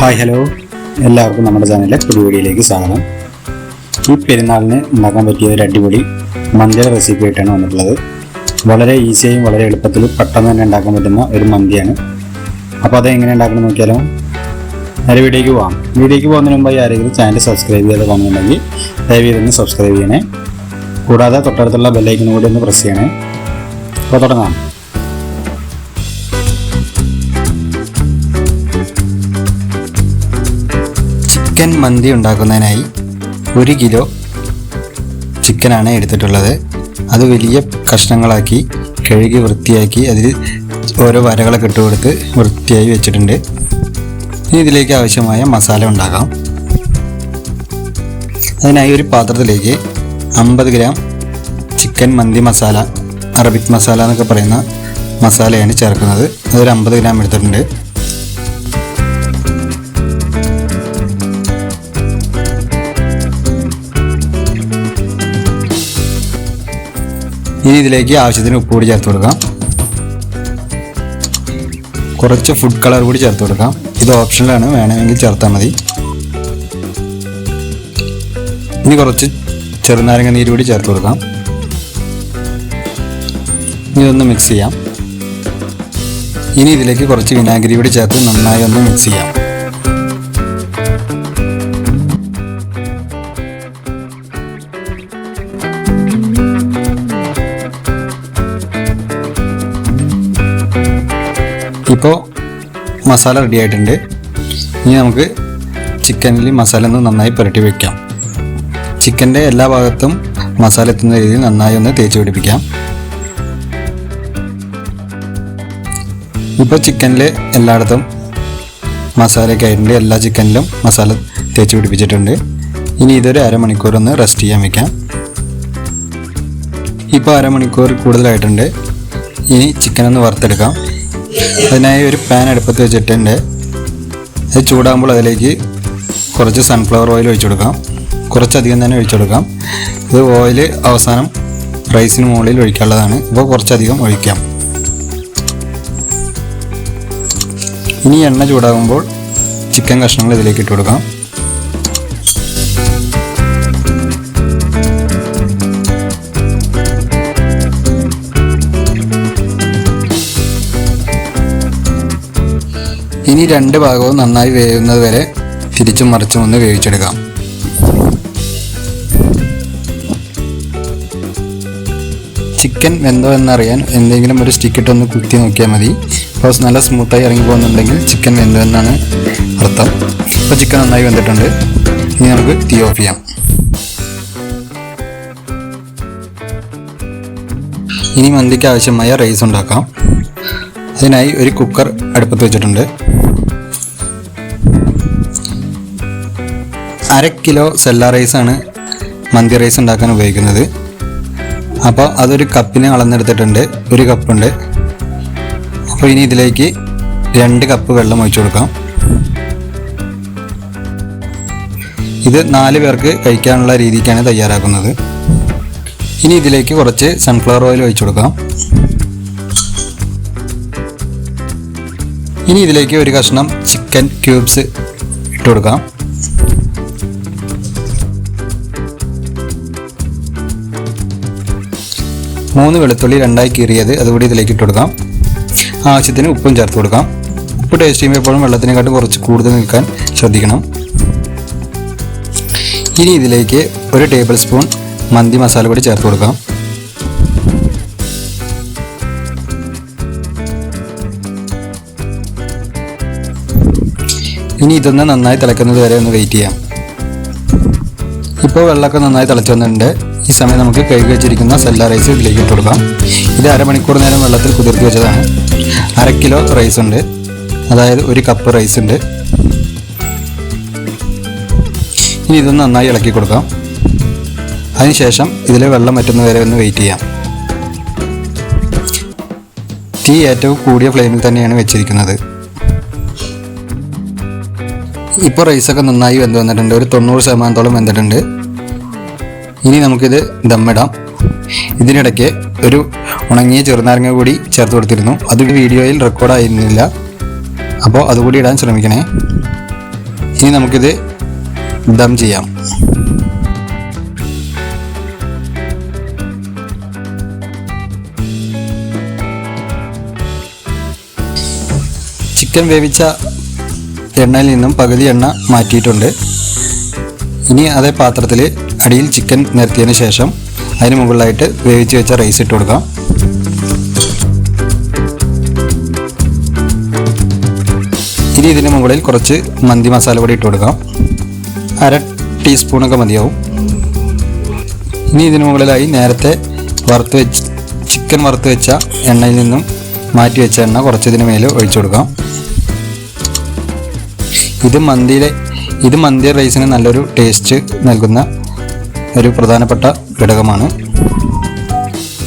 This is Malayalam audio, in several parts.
ഹായ് ഹലോ എല്ലാവർക്കും നമ്മുടെ ചാനലിലെ പുതിയ വീഡിയോയിലേക്ക് സ്വാഗതം. ഈ പെരുന്നാളിന് ഉണ്ടാക്കാൻ പറ്റിയ ഒരു അടിപൊളി മന്തിയുടെ റെസിപ്പി ആയിട്ടാണ് വന്നിട്ടുള്ളത്. വളരെ ഈസിയായും വളരെ എളുപ്പത്തിൽ പെട്ടെന്ന് തന്നെ ഉണ്ടാക്കാൻ പറ്റുന്ന ഒരു മന്തിയാണ്. അപ്പോൾ അത് എങ്ങനെ ഉണ്ടാക്കണം നോക്കിയാലോ? നേരെ വീഡിയോയ്ക്ക് പോകാം വീഡിയോയ്ക്ക് പോകുന്നതിന് മുമ്പ് ആരെങ്കിലും ചാനൽ സബ്സ്ക്രൈബ് ചെയ്ത് കാണുന്നുണ്ടെങ്കിൽ ചെയ്തൊന്ന് സബ്സ്ക്രൈബ് ചെയ്യണേ. കൂടാതെ തൊട്ടടുത്തുള്ള ബെല്ലൈക്കനും കൂടി ഒന്ന് പ്രസ് ചെയ്യണേ. അപ്പോൾ തുടങ്ങാം. മന്തി ഉണ്ടാക്കുന്നതിനായി ഒരു കിലോ ചിക്കനാണ് എടുത്തിട്ടുള്ളത്. അത് വലിയ കഷ്ണങ്ങളാക്കി കഴുകി വൃത്തിയാക്കി അതിൽ ഓരോ വരകളൊക്കെ ഇട്ട് കൊടുത്ത് വൃത്തിയായി വെച്ചിട്ടുണ്ട്. ഇനി ഇതിലേക്ക് ആവശ്യമായ മസാല ഉണ്ടാക്കാം. അതിനായി ഒരു പാത്രത്തിലേക്ക് അമ്പത് ഗ്രാം ചിക്കൻ മന്തി മസാല അറബിക് മസാല എന്നൊക്കെ പറയുന്ന മസാലയാണ് ചേർക്കുന്നത്. അതൊരു അമ്പത് ഗ്രാം എടുത്തിട്ടുണ്ട്. ഇനി ഇതിലേക്ക് ആവശ്യത്തിന് ഉപ്പ് കൂടി ചേർത്ത് കൊടുക്കാം. കുറച്ച് ഫുഡ് കളർ കൂടി ചേർത്ത് കൊടുക്കാം. ഇത് ഓപ്ഷനിലാണ് വേണമെങ്കിൽ ചേർത്താൽ മതി. ഇനി കുറച്ച് ചെറുനാരങ്ങ നീര് കൂടി ചേർത്ത് കൊടുക്കാം. ഇനി ഒന്ന് മിക്സ് ചെയ്യാം. ഇനി ഇതിലേക്ക് കുറച്ച് വിനാഗിരി കൂടി ചേർത്ത് നന്നായി ഒന്ന് മിക്സ് ചെയ്യാം. ഇപ്പോൾ മസാല റെഡി ആയിട്ടുണ്ട്. ഇനി നമുക്ക് ചിക്കനിൽ മസാല ഒന്ന് നന്നായി പുരട്ടി വയ്ക്കാം ചിക്കന്റെ എല്ലാ ഭാഗത്തും മസാല എത്തുന്ന രീതിയിൽ നന്നായി ഒന്ന് തേച്ച് പിടിപ്പിക്കാം. ഇപ്പോൾ ചിക്കനിൽ എല്ലായിടത്തും മസാലയൊക്കെ ആയിട്ടുണ്ട്. എല്ലാ ചിക്കനിലും മസാല തേച്ച് പിടിപ്പിച്ചിട്ടുണ്ട്. ഇനി ഇതൊരു അരമണിക്കൂർ ഒന്ന് റെസ്റ്റ് ചെയ്യാൻ വെക്കാം. ഇപ്പോൾ അരമണിക്കൂർ കൂടുതലായിട്ടുണ്ട്. ഇനി ചിക്കൻ ഒന്ന് വറുത്തെടുക്കാം. അതിനായി ഒരു പാൻ അടുപ്പത്ത് വെച്ചിട്ടുണ്ട്. അത് ചൂടാകുമ്പോൾ അതിലേക്ക് കുറച്ച് സൺഫ്ലവർ ഓയിൽ ഒഴിച്ചു കൊടുക്കാം. കുറച്ചധികം തന്നെ ഒഴിച്ചു കൊടുക്കാം. ഇത് ഓയിൽ അവസാനം റൈസിന് മുകളിൽ ഒഴിക്കാനുള്ളതാണ്. ഇപ്പോൾ കുറച്ചധികം ഒഴിക്കാം. ഇനി എണ്ണ ചൂടാകുമ്പോൾ ചിക്കൻ കഷ്ണങ്ങൾ ഇതിലേക്ക് ഇട്ട് കൊടുക്കാം. ഇനി രണ്ട് ഭാഗവും നന്നായി വേവുന്നത് വരെ തിരിച്ചും മറിച്ചും ഒന്ന് വേവിച്ചെടുക്കാം. ചിക്കൻ വെന്തോ എന്നറിയാൻ എന്തെങ്കിലും ഒരു സ്റ്റിക്ക് ഇട്ടൊന്ന് കുത്തി നോക്കിയാൽ മതി. അപ്പോൾ നല്ല സ്മൂത്തായി ഇറങ്ങി പോകുന്നുണ്ടെങ്കിൽ ചിക്കൻ വെന്തോ എന്നാണ് അർത്ഥം. ഇപ്പോൾ ചിക്കൻ നന്നായി വെന്തിട്ടുണ്ട്. ഇനി നമുക്ക് തീ ഓഫ് ചെയ്യാം. ഇനി മന്തിക്ക് ആവശ്യമായ റൈസ് ഉണ്ടാക്കാം. അതിനായി ഒരു കുക്കർ അടുപ്പത്ത് വെച്ചിട്ടുണ്ട്. അര കിലോ സെല്ല റൈസാണ് മന്തി റൈസ് ഉണ്ടാക്കാൻ ഉപയോഗിക്കുന്നത്. അപ്പോൾ അതൊരു കപ്പിന് അളന്നെടുത്തിട്ടുണ്ട്. ഒരു കപ്പുണ്ട്. അപ്പോൾ ഇനി ഇതിലേക്ക് രണ്ട് കപ്പ് വെള്ളം ഒഴിച്ചു കൊടുക്കാം. ഇത് നാല് പേർക്ക് കഴിക്കാനുള്ള രീതിക്കാണ് തയ്യാറാക്കുന്നത്. ഇനി ഇതിലേക്ക് കുറച്ച് സൺഫ്ലവർ ഓയിൽ ഒഴിച്ചു കൊടുക്കാം. ഇനി ഇതിലേക്ക് ഒരു കഷ്ണം ചിക്കൻ ക്യൂബ്സ് ഇട്ട് കൊടുക്കാം. മൂന്ന് വെളുത്തുള്ളി രണ്ടായി കീറിയത് അതുകൂടി ഇതിലേക്ക് ഇട്ട് കൊടുക്കാം. ആവശ്യത്തിന് ഉപ്പും ചേർത്ത് കൊടുക്കാം. ഉപ്പ് ടേസ്റ്റ് ചെയ്യുമ്പോൾ എപ്പോഴും വെള്ളത്തിനെക്കാട്ടും കുറച്ച് കൂടുതൽ നിൽക്കാൻ ശ്രദ്ധിക്കണം. ഇനി ഇതിലേക്ക് ഒരു ടേബിൾ സ്പൂൺ മന്തി മസാല കൂടി ചേർത്ത് കൊടുക്കാം. ഇനി ഇതൊന്ന് നന്നായി തിളക്കുന്നത് വരെ ഒന്ന് വെയിറ്റ് ചെയ്യാം. ഇപ്പോൾ വെള്ളമൊക്കെ നന്നായി തിളച്ചു വന്നിട്ടുണ്ട്. ഈ സമയം നമുക്ക് കഴുകി വെച്ചിരിക്കുന്ന സെല്ല റൈസ് ഇതിലേക്ക് ഇട്ട് കൊടുക്കാം. ഇത് അരമണിക്കൂർ നേരം വെള്ളത്തിൽ കുതിർത്തി വെച്ചതാണ്. അര കിലോ റൈസ് ഉണ്ട്. അതായത് ഒരു കപ്പ് റൈസ് ഉണ്ട്. ഇനി ഇതൊന്ന് നന്നായി ഇളക്കി കൊടുക്കാം. അതിനുശേഷം ഇതിൽ വെള്ളം വറ്റുന്ന വരെ ഒന്ന് വെയിറ്റ് ചെയ്യാം. തീ ഏറ്റവും കൂടിയ ഫ്ലെയിമിൽ തന്നെയാണ് വെച്ചിരിക്കുന്നത്. ഇപ്പോൾ റൈസൊക്കെ നന്നായി വെന്ത് വന്നിട്ടുണ്ട്. ഒരു തൊണ്ണൂറ് ശതമാനത്തോളം വെന്തിട്ടുണ്ട്. ഇനി നമുക്കിത് ദമ്മിടാം ഇതിനിടയ്ക്ക് ഒരു ഉണങ്ങിയ ചെറുനാരങ്ങ കൂടി ചേർത്ത് കൊടുത്തിരുന്നു. അത് വീഡിയോയിൽ റെക്കോർഡായിരുന്നില്ല അപ്പോൾ അതുകൂടി ഇടാൻ ശ്രമിക്കണേ. ഇനി നമുക്കിത് ദം ചെയ്യാം. ചിക്കൻ വേവിച്ച എണ്ണയിൽ നിന്നും പകുതി എണ്ണ മാറ്റിയിട്ടുണ്ട്. ഇനി അതേ പാത്രത്തിൽ അടിയിൽ ചിക്കൻ നിരത്തിയതിന് ശേഷം അതിന് മുകളിലായിട്ട് വേവിച്ച് വെച്ച റൈസ് ഇട്ട് കൊടുക്കാം. ഇനി ഇതിന് മുകളിൽ കുറച്ച് മന്തി മസാല പൊടി ഇട്ട് കൊടുക്കാം. അര ടീസ്പൂണൊക്കെ മതിയാവും. ഇനി ഇതിന് മുകളിലായി നേരത്തെ വറുത്ത് വെച്ച് ചിക്കൻ വറുത്ത് വെച്ച എണ്ണയിൽ നിന്നും മാറ്റി വെച്ച എണ്ണ കുറച്ചതിന് മേലെ ഒഴിച്ചു കൊടുക്കാം. ഇത് മന്തിയിലെ ഇത് മന്തി റൈസിന് നല്ലൊരു ടേസ്റ്റ് നൽകുന്ന ഒരു പ്രധാനപ്പെട്ട ഘടകമാണ്.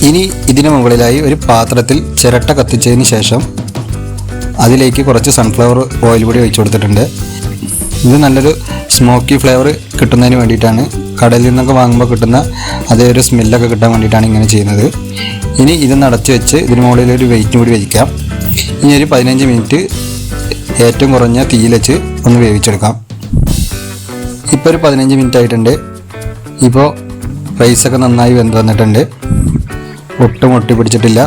ഇനി ഇതിന് മുകളിലായി ഒരു പാത്രത്തിൽ ചിരട്ട കത്തിച്ചതിന് ശേഷം അതിലേക്ക് കുറച്ച് സൺഫ്ലവർ ഓയിൽ കൂടി ഒഴിച്ചു കൊടുത്തിട്ടുണ്ട്. ഇത് നല്ലൊരു സ്മോക്കി ഫ്ലേവർ കിട്ടുന്നതിന് വേണ്ടിയിട്ടാണ്. കടലിൽ നിന്നൊക്കെ വാങ്ങുമ്പോൾ കിട്ടുന്ന അതേ ഒരു സ്മെല്ലൊക്കെ കിട്ടാൻ വേണ്ടിയിട്ടാണ് ഇങ്ങനെ ചെയ്യുന്നത്. ഇനി ഇത് നടച്ച് വെച്ച് ഇതിന് മുകളിൽ ഒരു വെയിറ്റ് കൂടി വയ്ക്കാം ഇനി ഒരു പതിനഞ്ച് മിനിറ്റ് ഏറ്റവും കുറഞ്ഞ തീയിൽ വെച്ച് ഒന്ന് വേവിച്ചെടുക്കാം. ഇപ്പോൾ ഒരു പതിനഞ്ച് മിനിറ്റ് ആയിട്ടുണ്ട്. ഇപ്പോൾ റൈസൊക്കെ നന്നായി വെന്ത് വന്നിട്ടുണ്ട്. ഒട്ടും ഒട്ടി പിടിച്ചിട്ടില്ല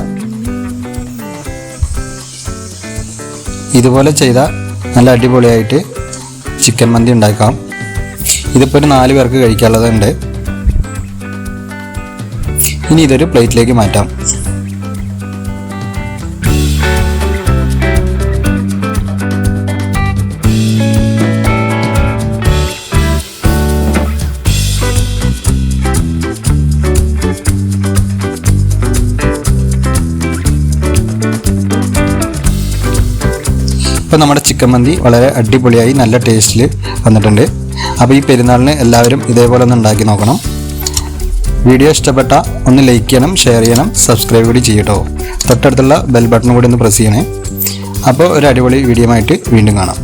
ഇതുപോലെ ചെയ്ത നല്ല അടിപൊളിയായിട്ട് ചിക്കൻ മന്തി ഉണ്ടാക്കാം. ഇതിപ്പോൾ ഒരു നാല് പേർക്ക് കഴിക്കാനുള്ളതുണ്ട്. ഇനി ഇതൊരു പ്ലേറ്റിലേക്ക് മാറ്റാം. ഇപ്പോൾ നമ്മുടെ ചിക്കൻ മന്തി വളരെ അടിപൊളിയായി നല്ല ടേസ്റ്റിൽ വന്നിട്ടുണ്ട്. അപ്പോൾ ഈ പെരുന്നാളിന് എല്ലാവരും ഇതേപോലെ ഒന്ന് ഉണ്ടാക്കി നോക്കണം. വീഡിയോ ഇഷ്ടപ്പെട്ട ഒന്ന് ലൈക്ക് ചെയ്യണം ഷെയർ ചെയ്യണം സബ്സ്ക്രൈബ് കൂടി ചെയ്യട്ടോ തൊട്ടടുത്തുള്ള ബെൽ ബട്ടൺ കൂടി ഒന്ന് പ്രസ് ചെയ്യണേ. അപ്പോൾ ഒരു അടിപൊളി വീഡിയോ ആയിട്ട് വീണ്ടും കാണാം.